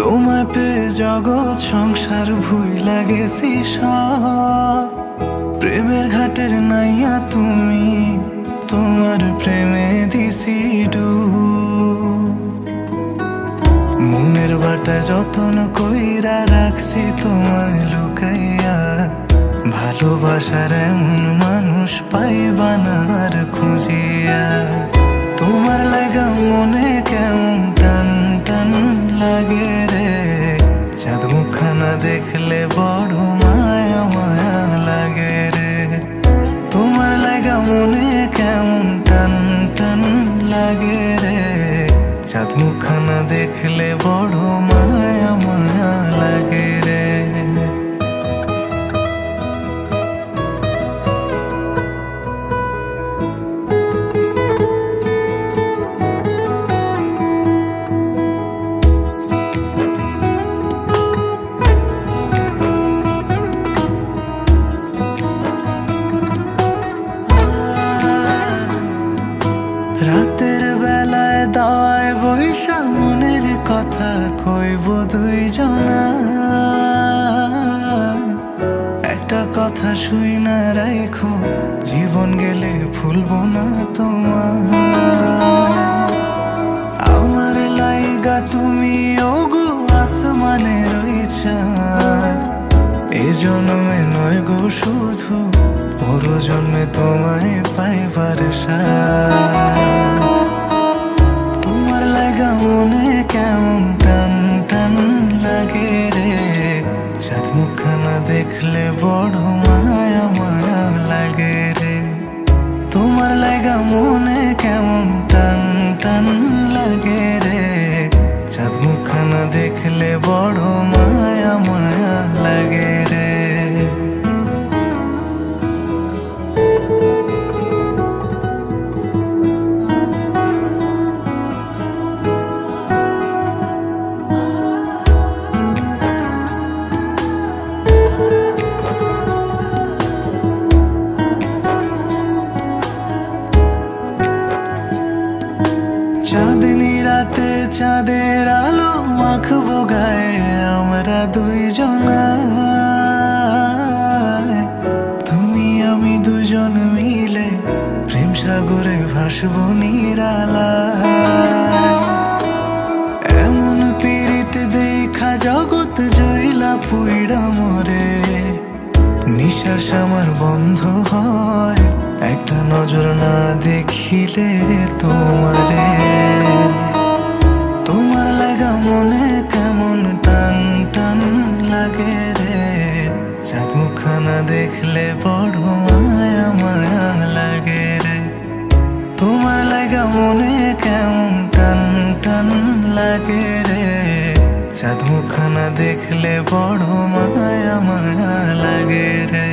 তোমায় পেয়ে জগৎ সংসার ভুই লাগেছি সব। প্রেমের ঘাটের নাইয়া তুমি তোমার প্রেমে দিছি ডু। মনের বাটা যতন কইরা রাখছি তোমায় লুকাইয়া। ভালোবাসার এমন মানুষ পাইবা না আর খুঁজিয়া। তোমার লাগা মনে কেমন টান টান লাগে রে। চাঁদ মুখানা দেখলে বড় মায়া মায়া লাগে রে। তোমার লাগা মনে কেমন টান টান লাগে রে। চাঁদ মুখানা দেখলে বড় মায়া মায়া লাগে রে। বেলায় দাওয়ায় বৈশা মনের কথা কইব দুইজনা। একটা কথা শুই না রাইখো, জীবন গেলে ভুলবো না তোমার। আমার লাইগা তুমি ওগো আসমানে রইছাঁদ এ জন্মে নয় গো শুধু, পর জন্মে তোমায় পাইবার সাথ। মুখানা দেখলে বড় মায়া মায়া লাগে রে। তোমার লাগা মনে কেমন টান টান লাগে রে। চাঁদ মুখানা দেখলে বড় মায়া চাঁদনি রাতে চাঁদের আলো মাখবো গায়ে আমরা দুইজনা তুমি, আমি দুজন মিলে প্রেম সাগরে ভাসবো নিরালা। এমন পীড়িত দেখা জগৎ জইলা পুইড়া মরে। নিঃশ্বাস আমার বন্ধ হয়, একটা নজর না দেখিলে তোমারে মনে কেমন টান টান লাগে রে? চাঁদ মুখানা দেখলে বড় মায়া মায়া লাগে রে। তোমার লাগা মনে কেমন টান টান লাগে রে? চাঁদ মুখানা দেখলে বড় মায়া মায়া লাগে রে।